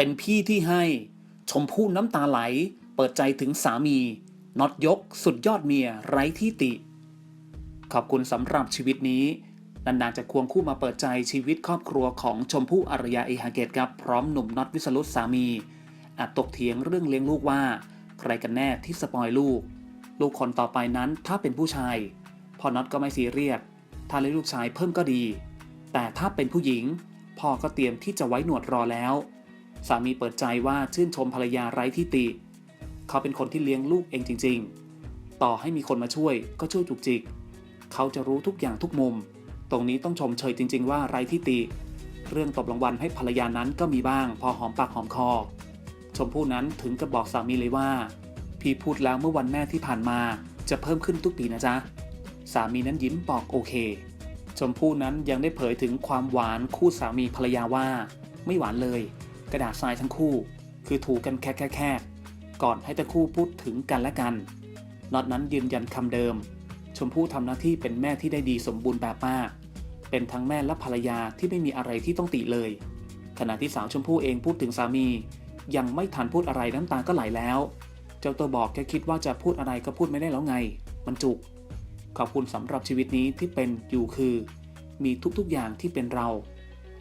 เป็นพี่ที่ให้ ชมพู่น้ำตาไหล เปิดใจถึงสามีน็อตยก สุดยอดเมียไร้ที่ติ ขอบคุณสำหรับชีวิตนี้ นานๆจะควงคู่มาเปิดใจชีวิตครอบครัวของชมพู่อารยาเอฮาเกตครับพร้อมหนุ่มน็อตวิสรุตสามีอาจตกเถียงเรื่องเลี้ยงลูกว่า ใครกันแน่ที่สปอยลูก ลูกคนต่อไปนั้นถ้าเป็นผู้ชายพ่อน็อตก็ไม่ซีเรียสถ้าเลี้ยงลูกชายเพิ่มก็ดี แต่ถ้าเป็นผู้หญิงพ่อก็เตรียมที่จะไว้หนวดรอแล้ว สามีเปิดใจว่าชื่นชมภรรยาไร้ที่ติ เขาเป็นคนที่เลี้ยงลูกเองจริง ๆ ต่อให้มีคนมาช่วยก็ช่วยจุกจิก เขาจะรู้ทุกอย่างทุกมุม ตรงนี้ต้องชมเชยจริง ๆ ว่าไร้ที่ติ เรื่องตบรางวัลให้ภรรยานั้นก็มีบ้าง พอหอมปากหอมคอ ชมพู่นั้นถึงกับบอกสามีเลยว่า พี่พูดแล้วเมื่อวันแม่ที่ผ่านมาจะเพิ่มขึ้นทุกปีนะจ๊ะ สามีนั้นยิ้มบอกโอเค ชมพู่นั้นยังได้เผยถึงความหวานคู่สามีภรรยาว่า ไม่หวานเลย กระดาษทรายทั้งคู่ คือถูกกันแค่แค่แค่ก่อนให้ทั้งคู่พูดถึงกันและกันน็อตนั้นยืนยันคำเดิม ชมพู่ทำหน้าที่เป็นแม่ที่ได้ดีสมบูรณ์แบบมากเป็นทั้งแม่และภรรยาที่ไม่มีอะไรที่ต้องติเลย ขณะที่สาวชมพู่เองพูดถึงสามี ยังไม่ทันพูดอะไรน้ำตาก็ไหลแล้ว เจ้าตัวบอกแค่คิดว่าจะพูดอะไรก็พูดไม่ได้แล้วไง มันจุก ขอบคุณสำหรับชีวิตนี้ที่เป็นอยู่คือ มีทุกๆอย่างที่เป็นเรา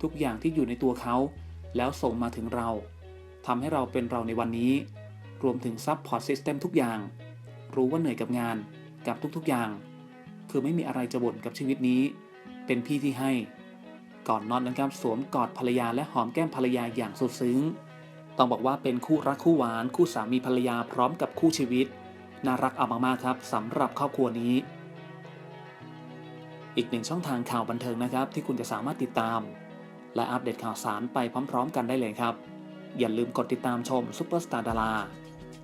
ทุกอย่างที่อยู่ในตัวเขา แล้วส่งมาถึงเราทำให้เราเป็นเราในวันนี้ รวมถึงซับพอร์ตซิสเต็มทุกอย่าง รู้ว่าเหนื่อยกับงานกับทุกๆอย่าง คือไม่มีอะไรจะบ่นกับชีวิตนี้ เป็นพี่ที่ให้ ก่อนนอนนะครับสวมกอดภรรยาและหอมแก้มภรรยาอย่างสุดซึ้ง ต้องบอกว่าเป็นคู่รักคู่หวาน คู่สามีภรรยาพร้อมกับคู่ชีวิต น่ารักเอามากๆครับสำหรับครอบครัวนี้ อีกหนึ่งช่องทางข่าวบันเทิงนะครับ ที่คุณจะสามารถติดตาม และอัปเดตข่าวสารไปพร้อม ๆ กันได้เลยครับ อย่าลืมกดติดตามชมซุปเปอร์สตาร์ดารา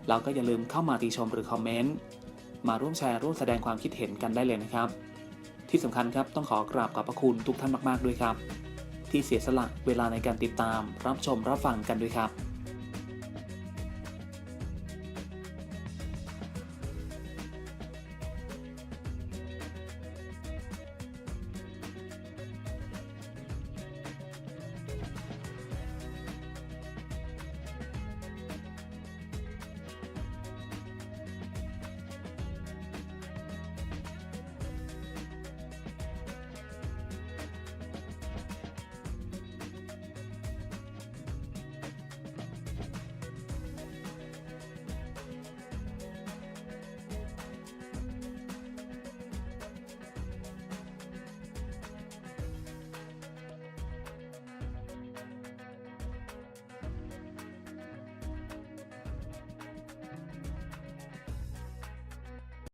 แล้วก็อย่าลืมเข้ามาติชมหรือคอมเมนต์มาร่วมแชร์ร่วมแสดงความคิดเห็นกันได้เลยนะครับ ที่สำคัญครับต้องขอกราบขอบพระคุณทุกท่านมาก ๆ ด้วยครับ ที่เสียสละเวลาในการติดตามรับชมรับฟังกันด้วยครับ